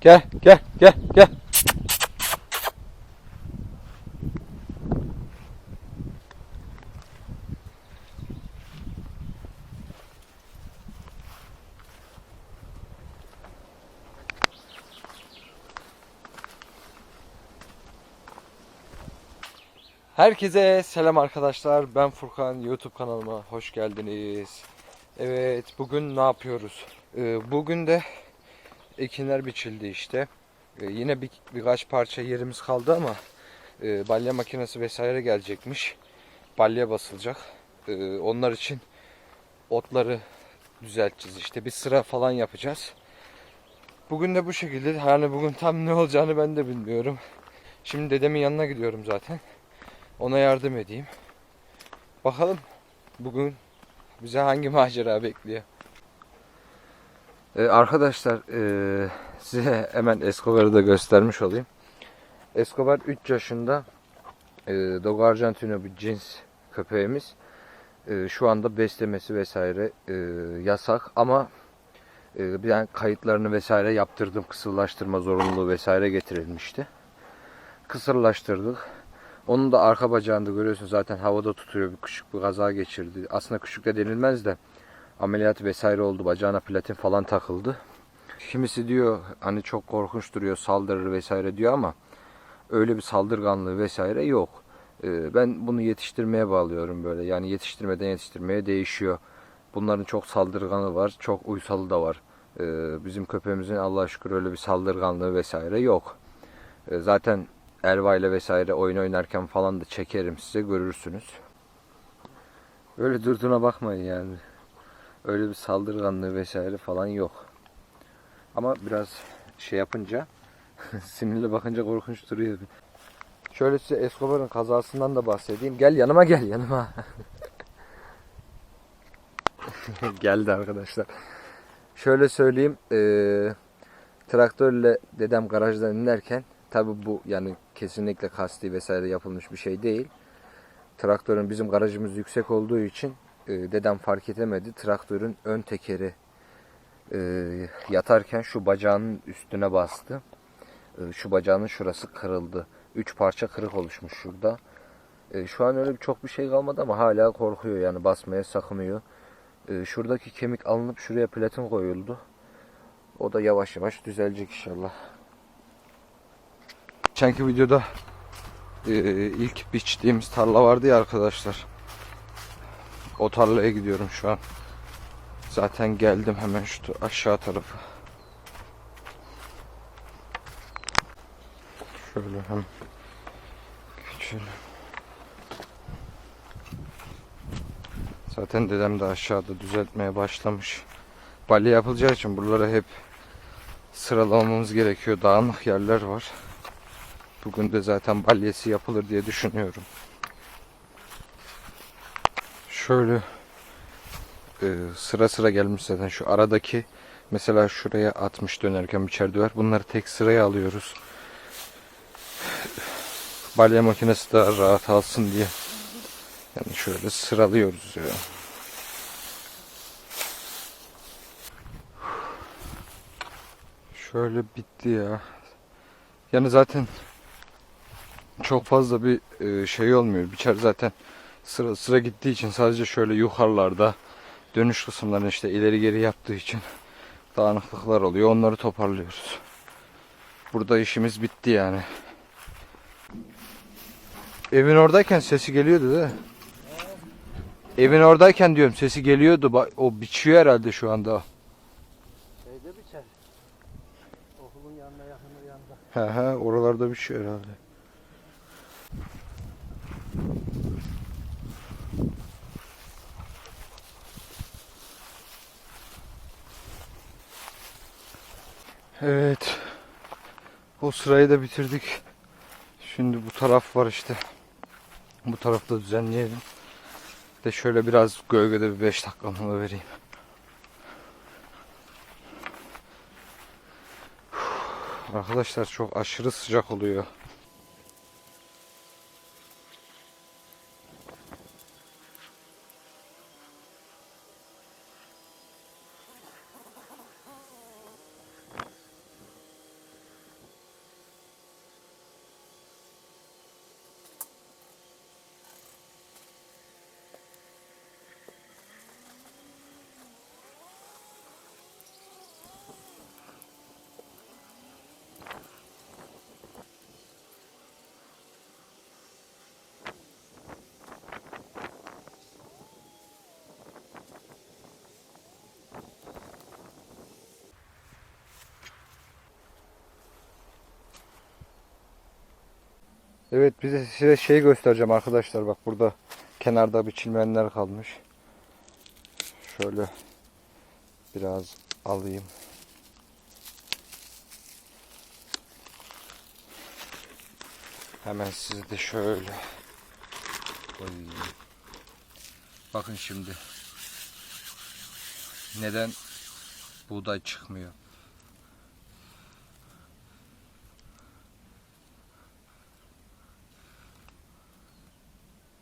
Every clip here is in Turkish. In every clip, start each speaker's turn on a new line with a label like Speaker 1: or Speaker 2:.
Speaker 1: Gel gel gel gel. Herkese selam arkadaşlar. Ben Furkan. YouTube kanalıma hoş geldiniz. Evet, bugün ne yapıyoruz? Ee, bugün de ekinler biçildi işte. Ee, yine bir, birkaç parça yerimiz kaldı ama e, balya makinesi vesaire gelecekmiş. Balya basılacak. Ee, onlar için otları düzelteceğiz işte. Bir sıra falan yapacağız. Bugün de bu şekilde. Yani bugün tam ne olacağını ben de bilmiyorum. Şimdi dedemin yanına gidiyorum zaten. Ona yardım edeyim. Bakalım bugün bize hangi macera bekliyor. Ee, arkadaşlar ee, size hemen Escobar'ı da göstermiş olayım. Escobar 3 yaşında ee, Dogo Argentino bir cins köpeğimiz. Ee, şu anda beslemesi vesaire ee, yasak ama ee, ben kayıtlarını vesaire yaptırdım. Kısırlaştırma zorunluluğu vesaire getirilmişti. Kısırlaştırdık. Onun da arka bacağında görüyorsun zaten havada tutuyor. Bir küçük bir kaza geçirdi. Aslında küçük de denilmez de ameliyat vesaire oldu. Bacağına platin falan takıldı. Kimisi diyor hani çok korkunç duruyor saldırır vesaire diyor ama öyle bir saldırganlığı vesaire yok. Ee, ben bunu yetiştirmeye bağlıyorum böyle. Yani yetiştirmeden yetiştirmeye değişiyor. Bunların çok saldırganı var. Çok uysalı da var. Ee, bizim köpeğimizin Allah'a şükür öyle bir saldırganlığı vesaire yok. Ee, zaten Elva ile vesaire oyun oynarken falan da çekerim size görürsünüz. Öyle durduğuna bakmayın yani. Öyle bir saldırganlığı vesaire falan yok. Ama biraz şey yapınca sinirli bakınca korkunç duruyor. Şöyle size Escobar'ın kazasından da bahsedeyim. Gel yanıma gel yanıma. Geldi arkadaşlar. Şöyle söyleyeyim. eee, traktörle dedem garajdan inerken Tabi bu yani kesinlikle kasti vesaire yapılmış bir şey değil. Traktörün bizim garajımız yüksek olduğu için e, dedem fark edemedi. Traktörün ön tekeri e, yatarken şu bacağının üstüne bastı. E, şu bacağının şurası kırıldı. Üç parça kırık oluşmuş şurada. E, şu an öyle çok bir şey kalmadı ama hala korkuyor yani basmaya sakınıyor. E, şuradaki kemik alınıp şuraya platin koyuldu. O da yavaş yavaş düzelecek inşallah. Geçenki videoda e, ilk biçtiğimiz tarla vardı ya arkadaşlar. O tarlaya gidiyorum şu an. Zaten geldim hemen şu aşağı tarafı. Şöyle hem geçelim. Zaten dedem de aşağıda düzeltmeye başlamış. Balya yapılacağı için buralara hep sıralamamız gerekiyor. Dağınık yerler var. Bugün de zaten balyesi yapılır diye düşünüyorum. Şöyle e, sıra sıra gelmiş zaten şu aradaki mesela şuraya 60 dönerken biçer döver. Bunları tek sıraya alıyoruz. Balya makinesi daha rahat alsın diye. Yani şöyle sıralıyoruz ya. Şöyle bitti ya. Yani zaten çok fazla bir e, şey olmuyor. Biçer zaten sıra sıra gittiği için sadece şöyle yukarılarda dönüş kısımlarını işte ileri geri yaptığı için dağınıklıklar oluyor. Onları toparlıyoruz. Burada işimiz bitti yani. Evin oradayken sesi geliyordu değil mi? Evin oradayken diyorum sesi geliyordu. Ba- O biçiyor herhalde şu anda.
Speaker 2: Şeyde biçer. Okulun yanına yakını yanında.
Speaker 1: He he oralarda biçiyor herhalde. Evet. O sırayı da bitirdik. Şimdi bu taraf var işte. Bu tarafta düzenleyelim. De şöyle biraz gölgede bir 5 dakika mola vereyim. Arkadaşlar çok aşırı sıcak oluyor. Evet bize size şey göstereceğim arkadaşlar bak burada kenarda biçilmeyenler kalmış. Şöyle biraz alayım. Hemen sizi de şöyle koyayım. Bakın şimdi. Neden buğday çıkmıyor?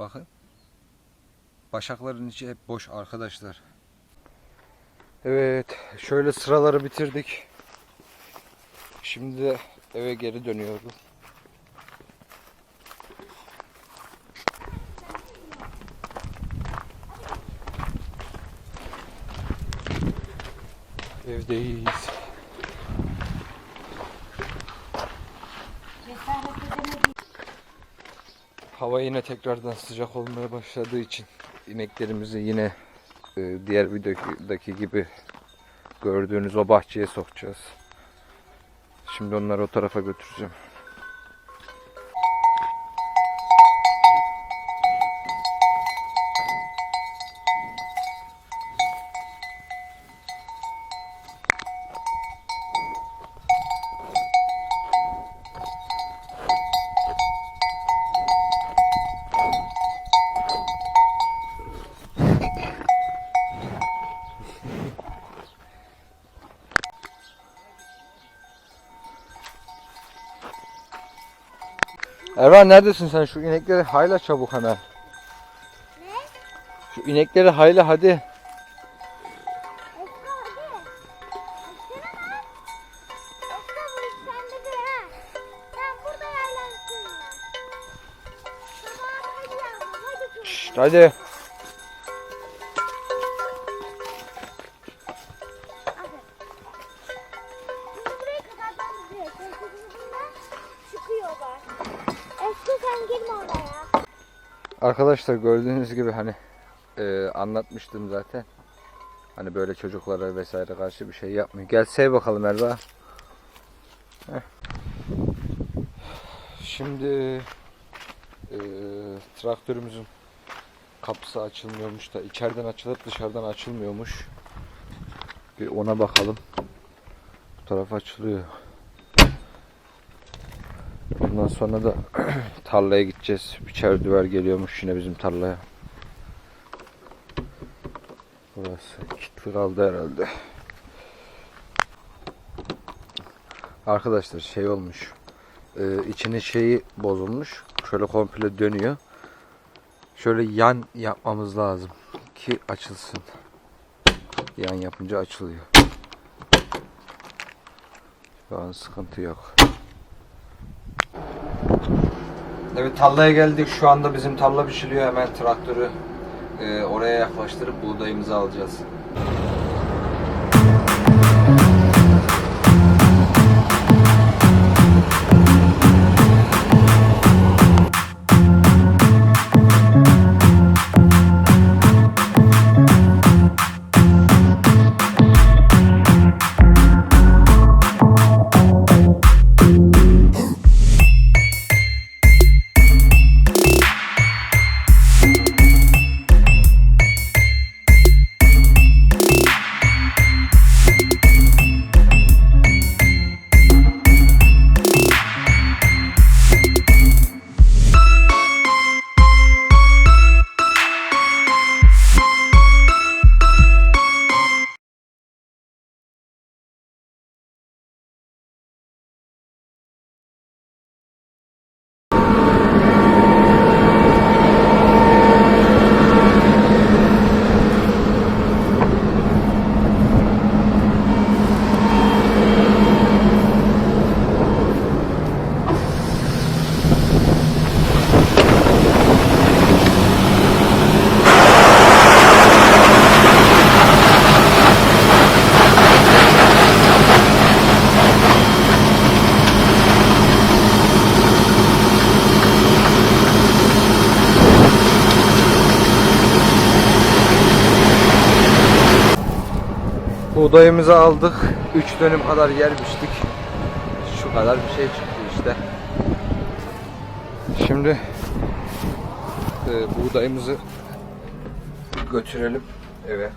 Speaker 1: Bakın. Başakların içi hep boş arkadaşlar. Evet, şöyle sıraları bitirdik. Şimdi eve geri dönüyorum. Evdeyiz. Hava yine tekrardan sıcak olmaya başladığı için ineklerimizi yine e, diğer videodaki gibi gördüğünüz o bahçeye sokacağız. Şimdi onları o tarafa götüreceğim. Ervan neredesin sen? Şu inekleri hayla çabuk hemen.
Speaker 3: Ne?
Speaker 1: Şu inekleri hayla hadi.
Speaker 3: Esko sen girme oraya.
Speaker 1: Arkadaşlar gördüğünüz gibi hani e, anlatmıştım zaten. Hani böyle çocuklara vesaire karşı bir şey yapmıyor. Gel sev bakalım. Heh. Şimdi e, traktörümüzün kapısı açılmıyormuş da içeriden açılıp dışarıdan açılmıyormuş. Bir ona bakalım. Bu taraf açılıyor. Ondan sonra da tarlaya gideceğiz. Biçer düver geliyormuş yine bizim tarlaya. Burası kilitli kaldı herhalde. Arkadaşlar şey olmuş. Ee, içinin şeyi bozulmuş. Şöyle komple dönüyor. Şöyle yan yapmamız lazım ki açılsın. Yan yapınca açılıyor. Şu an sıkıntı yok. Evet tarlaya geldik. Şu anda bizim tarla biçiliyor. Hemen traktörü e, oraya yaklaştırıp buğdayımızı alacağız. Buğdayımızı aldık. 3 dönüm kadar yer biçtik. Şu kadar bir şey çıktı işte. şimdi e, buğdayımızı götürelim eve.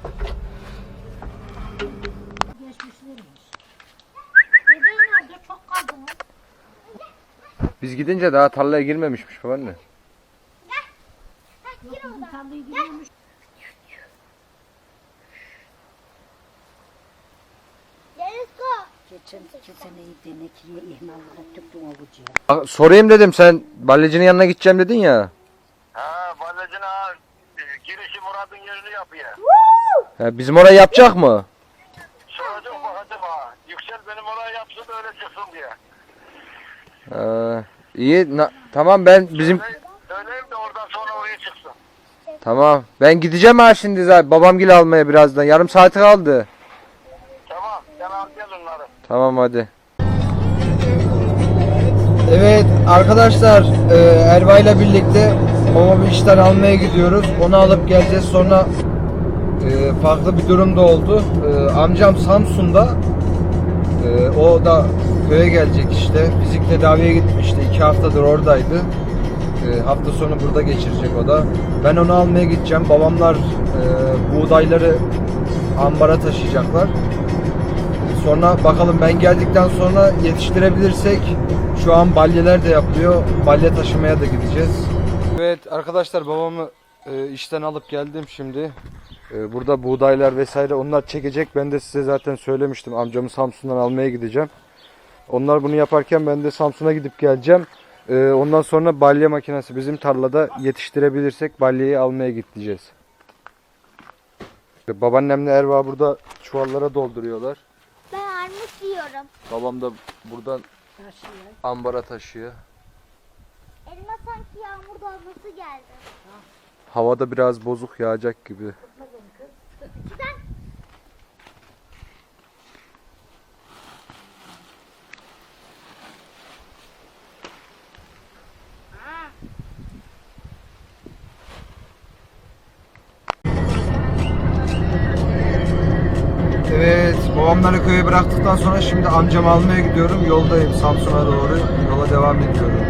Speaker 1: Biz gidince daha tarlaya girmemişmiş babaanne.
Speaker 3: Heh, gir
Speaker 4: Geçen iki seneyi denekiye ihmallara tüktüm avucuya.
Speaker 1: Aa, Sorayım dedim sen balyacının yanına gideceğim dedin ya.
Speaker 5: Ha, Balıcına girişi Murat'ın yerini yapıyor.
Speaker 1: Ha, bizim orayı yapacak mı?
Speaker 5: Soracak bakacak ha. Yüksel benim orayı yapsın da öyle çıksın diye.
Speaker 1: Ee, iyi na- tamam ben bizim
Speaker 5: Söyleyeyim de oradan sonra oraya çıksın.
Speaker 1: tamam ben gideceğim ha şimdi zaten babamgil almaya birazdan yarım saati kaldı.
Speaker 5: Tamam, sen al gel onları.
Speaker 1: Tamam hadi. Evet arkadaşlar e, Erva ile birlikte babamı işten almaya gidiyoruz. Onu alıp geleceğiz. Sonra e, farklı bir durum da oldu. E, amcam Samsun'da. E, o da köye gelecek işte. Fizik tedaviye gitmişti. iki haftadır oradaydı. E, hafta sonu burada geçirecek o da. Ben onu almaya gideceğim. Babamlar e, buğdayları ambara taşıyacaklar. Sonra bakalım ben geldikten sonra yetiştirebilirsek şu an balyeler de yapılıyor. Balye taşımaya da gideceğiz. Evet arkadaşlar babamı e, işten alıp geldim şimdi. E, burada buğdaylar vesaire onlar çekecek. Ben de size zaten söylemiştim. Amcamı Samsun'dan almaya gideceğim. Onlar bunu yaparken ben de Samsun'a gidip geleceğim. E, ondan sonra balye makinesi bizim tarlada yetiştirebilirsek balyeyi almaya gideceğiz. Babaannemle Erva burada çuvallara dolduruyorlar.
Speaker 3: Yiyorum.
Speaker 1: Babam da buradan
Speaker 4: Taşıyor.
Speaker 1: ambara taşıyor.
Speaker 3: Elime sanki yağmur damlası geldi.
Speaker 1: Havada biraz bozuk yağacak gibi. Evet, babamları köye bıraktıktan sonra şimdi amcamı almaya gidiyorum. Yoldayım Samsun'a doğru. Yola devam ediyorum.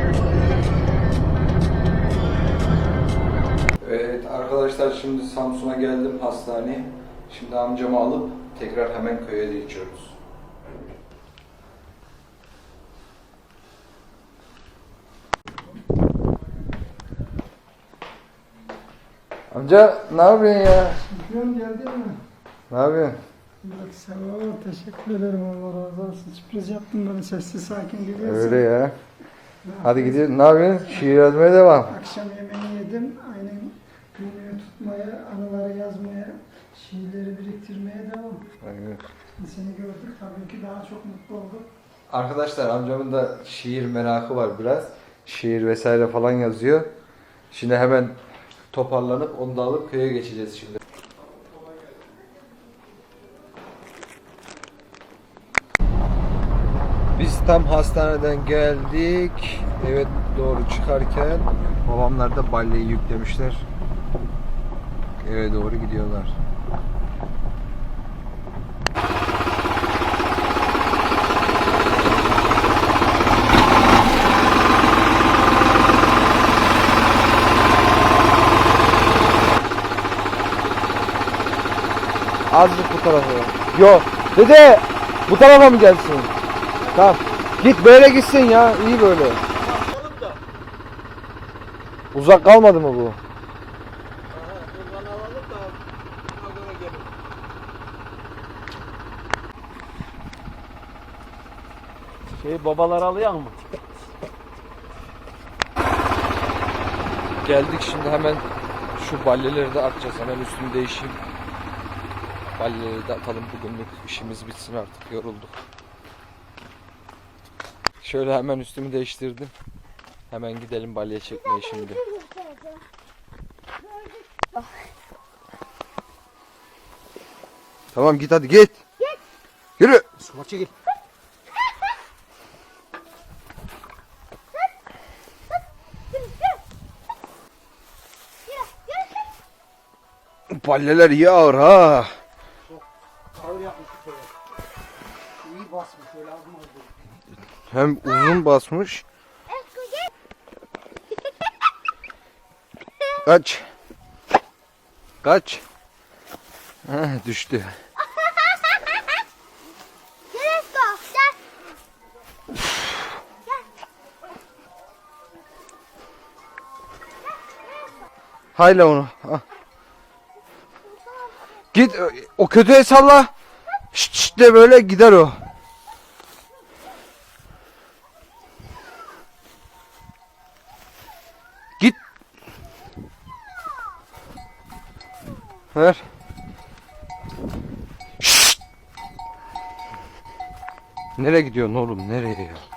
Speaker 1: Evet arkadaşlar şimdi Samsun'a geldim hastaneye. Şimdi amcamı alıp tekrar hemen köye geçiyoruz. Amca ne yapıyorsun ya?
Speaker 6: Bugün geldin mi?
Speaker 1: Ne yapıyorsun?
Speaker 6: Bak sağ ol, teşekkür ederim Allah razı olsun. Sürpriz yaptın bana sessiz sakin geliyorsun.
Speaker 1: Öyle ya. Hadi gidiyoruz. Ne yapıyorsun? Şiir yazmaya devam.
Speaker 6: Akşam yemeğini yedim. Aynen günlüğü tutmaya, anıları yazmaya, şiirleri biriktirmeye devam.
Speaker 1: Aynen.
Speaker 6: Seni gördük tabii ki daha çok mutlu olduk.
Speaker 1: Arkadaşlar amcamın da şiir merakı var biraz. Şiir vesaire falan yazıyor. Şimdi hemen toparlanıp onu da alıp köye geçeceğiz şimdi. Biz tam hastaneden geldik. Evet doğru çıkarken babamlar da balleyi yüklemişler. Eve doğru gidiyorlar. Azıcık bu tarafa. Yok. Dede bu tarafa mı gelsin? Tamam. Git böyle gitsin ya. İyi böyle. Uzak kalmadı mı bu?
Speaker 2: Şey babalar alıyor mu?
Speaker 1: Geldik şimdi hemen şu balyeleri de atacağız. Hemen üstümü değişeyim. Balyeleri de atalım bugünlük işimiz bitsin artık yorulduk. Şöyle hemen üstümü değiştirdim. Hemen gidelim balye çekmeye şimdi. Tamam git hadi git. Git. Yürü.
Speaker 2: Maçı git.
Speaker 1: Balyeler iyi ağır ha. Hem uzun basmış. Kaç. Kaç. Heh, düştü. Hayla onu. Git o kötüye salla. Şşt, şşt de böyle gider o. Ver. Nereye gidiyorsun oğlum? Nereye ya?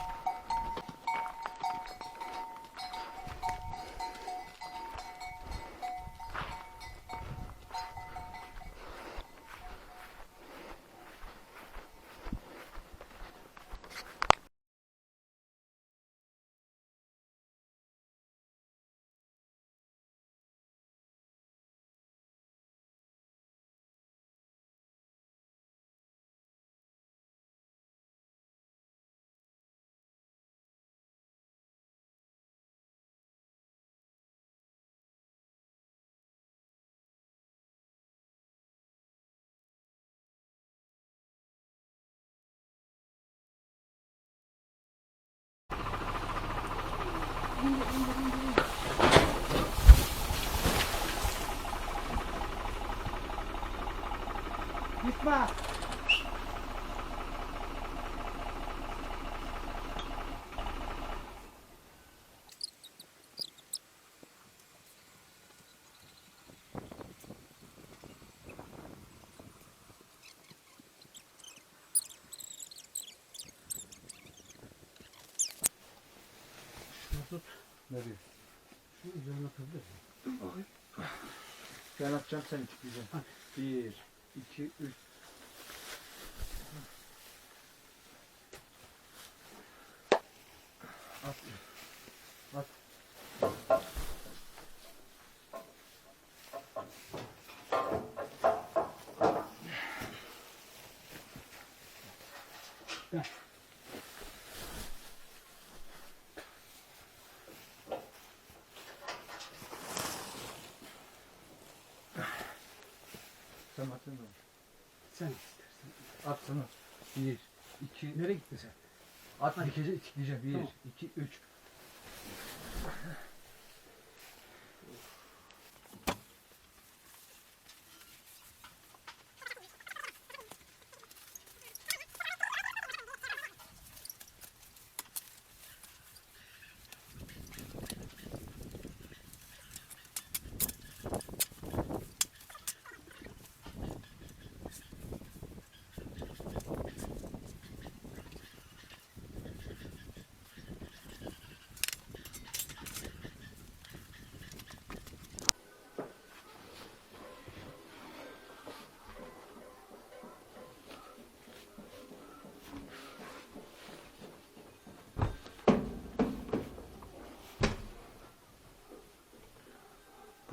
Speaker 1: Miss pa!
Speaker 2: Gitme.
Speaker 1: Nereye?
Speaker 2: Şu üzerine kırdı.
Speaker 1: Ben atacağım sen çıkacaksın. Bir, iki, üç. At. At. Sen atın mı?
Speaker 2: Sen istersen.
Speaker 1: At sana. Bir, iki,
Speaker 2: Nereye gittin sen?
Speaker 1: at dikeceğim, dikeceğim. Bir,
Speaker 2: Tamam.
Speaker 1: iki, üç.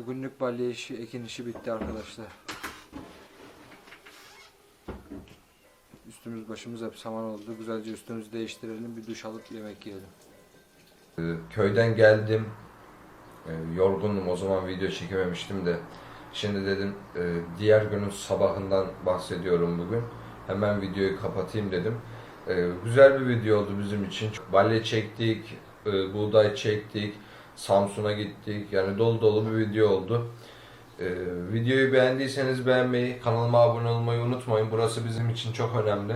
Speaker 1: Bugünlük balya işi, ekin işi bitti arkadaşlar. Üstümüz başımız hep saman oldu. Güzelce üstümüzü değiştirelim. Bir duş alıp yemek yiyelim. Ee, Köyden geldim. Ee, Yorgundum o zaman video çekememiştim de. Şimdi dedim e, diğer günün sabahından bahsediyorum bugün. Hemen videoyu kapatayım dedim. Ee, Güzel bir video oldu bizim için. Balya çektik, e, buğday çektik, Samsun'a gittik. Yani dolu dolu bir video oldu. Ee, videoyu beğendiyseniz beğenmeyi, kanalıma abone olmayı unutmayın. Burası bizim için çok önemli.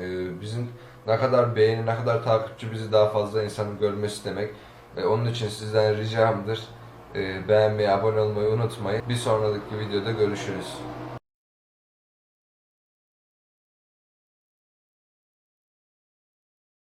Speaker 1: Ee, bizim ne kadar beğeni, ne kadar takipçi bizi daha fazla insanın görmesi demek. Ee, onun için sizden ricamdır. Ee, beğenmeyi, abone olmayı unutmayın. Bir sonraki videoda görüşürüz.